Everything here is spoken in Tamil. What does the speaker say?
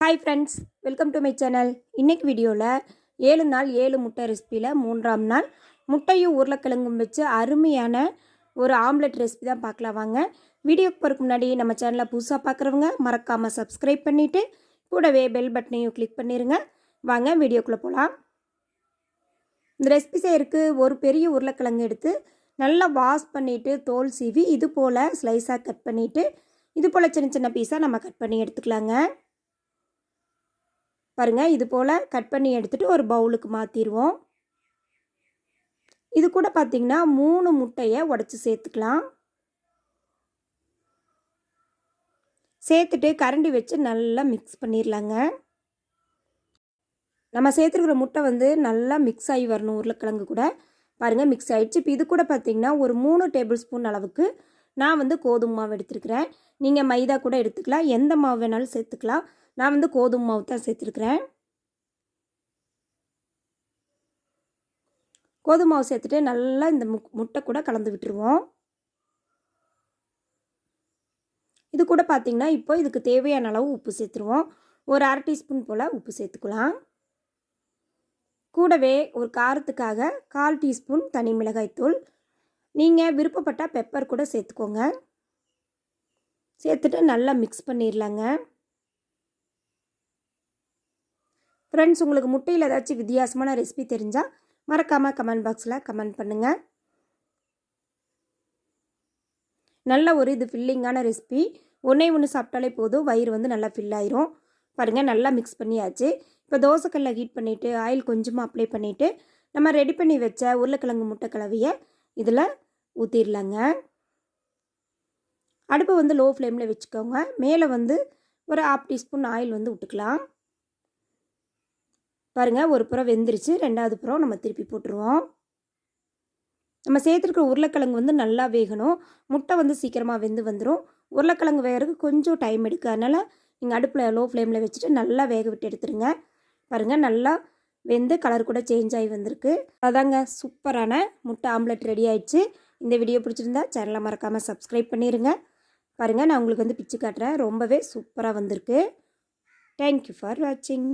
Hi friends welcome to my channel இன்றைக்கு வீடியோவில் ஏழு நாள் ஏழு முட்டை ரெசிப்பியில் மூன்றாம் நாள். முட்டையும் உருளைக்கிழங்கும் வச்சு அருமையான ஒரு ஆம்லெட் ரெசிபி தான் பார்க்கலாம் வாங்க. வீடியோக்கு போகிறதுக்கு முன்னாடி நம்ம சேனலை புதுசாக பார்க்குறவங்க மறக்காமல் சப்ஸ்கிரைப் பண்ணிவிட்டு கூடவே பெல் பட்டனையும் கிளிக் பண்ணிடுங்க வாங்க வீடியோக்குள்ளே போகலாம் இந்த ரெசிபி செய்யறதுக்கு ஒரு பெரிய உருளைக்கிழங்கு எடுத்து நல்லா வாஷ் பண்ணிவிட்டு தோல் சீவி இது போல் ஸ்லைஸாக கட் பண்ணிவிட்டு இது போல் சின்ன சின்ன பீஸாக நம்ம கட் பண்ணி எடுத்துக்கலாங்க. பாருங்கள் இது போல் கட் பண்ணி எடுத்துகிட்டு ஒரு பவுலுக்கு மாற்றிடுவோம் இது கூட பார்த்திங்கன்னா மூணு முட்டையை உடச்சி சேர்த்துக்கலாம். சேர்த்துட்டு கரண்டி வச்சு நல்லா மிக்ஸ் பண்ணிடலாங்க நம்ம சேர்த்துருக்குற முட்டை வந்து நல்லா மிக்ஸ் ஆகி வரணும் உருளைக்கிழங்கு கூட. பாருங்கள் மிக்ஸ் ஆகிடுச்சு இப்போ இது கூட பார்த்திங்கன்னா ஒரு மூணு டேபிள் ஸ்பூன் அளவுக்கு நான் வந்து கோதுமை மாவு எடுத்துருக்கிறேன். நீங்கள் மைதா கூட எடுத்துக்கலாம். எந்த மாவு வேணாலும் சேர்த்துக்கலாம். நான் வந்து கோதுமை மாவு தான் சேர்த்துருக்குறேன். கோதுமை மாவு சேர்த்துட்டு நல்லா இந்த மு முட்டை கூட கலந்து விட்டுருவோம். இது கூட பார்த்திங்கன்னா இப்போ இதுக்கு தேவையான அளவு உப்பு சேர்த்துருவோம். ஒரு அரை டீஸ்பூன் போல் உப்பு சேர்த்துக்கலாம். கூடவே ஒரு காரத்துக்காக கால் டீஸ்பூன் தனி மிளகாய்த்தூள் நீங்கள் விருப்பப்பட்டால் பெப்பர் கூட சேர்த்துக்கோங்க. சேர்த்துட்டு நல்லா மிக்ஸ் பண்ணிடலாங்க ஃப்ரெண்ட்ஸ் உங்களுக்கு முட்டையில் ஏதாச்சும் வித்தியாசமான ரெசிபி தெரிஞ்சால் மறக்காமல் கமெண்ட் பாக்ஸில் கமெண்ட் பண்ணுங்கள் நல்ல ஒரு இது ஃபில்லிங்கான ரெசிபி ஒன்றே ஒன்று சாப்பிட்டாலே போதும். வயிறு வந்து நல்லா ஃபில் ஆயிரும். பாருங்கள் நல்லா மிக்ஸ் பண்ணியாச்சு. இப்போ தோசைக்கல்ல ஹீட் பண்ணிவிட்டு ஆயில் கொஞ்சமாக அப்ளை பண்ணிவிட்டு நம்ம ரெடி பண்ணி வச்ச உருளைக்கிழங்கு முட்டை கலவையை இதில் ஊற்றிடலாங்க அடுப்பை வந்து லோ ஃப்ளேமில் வச்சுக்கோங்க. மேலே வந்து ஒரு ஆஃப் டீஸ்பூன் ஆயில் வந்து விட்டுக்கலாம். பாருங்கள் ஒரு புறம் வெந்துருச்சு. ரெண்டாவது புறம் நம்ம திருப்பி போட்டுருவோம். நம்ம சேர்த்துருக்க உருளைக்கிழங்கு வந்து நல்லா வேகணும். முட்டை வந்து சீக்கிரமாக வெந்து வந்துடும் உருளைக்கிழங்கு வேகிறதுக்கு கொஞ்சம் டைம் எடுக்கும் அதனால் நீங்கள் அடுப்பில் லோ ஃப்ளேமில் வச்சுட்டு நல்லா வேக விட்டு எடுத்துருங்க. பாருங்கள் நல்லா வெந்து கலர் கூட சேஞ்ச் ஆகி வந்திருக்கு. அதாங்க சூப்பரான முட்டை ஆம்லெட் ரெடி ஆயிடுச்சு. இந்த வீடியோ பிடிச்சிருந்தா சேனலை மறக்காமல் சப்ஸ்கிரைப் பண்ணிடுங்க பாருங்கள் நான் உங்களுக்கு வந்து பிச்சு காட்டுறேன். ரொம்பவே சூப்பராக வந்திருக்கு. தேங்க்யூ ஃபார் வாட்சிங்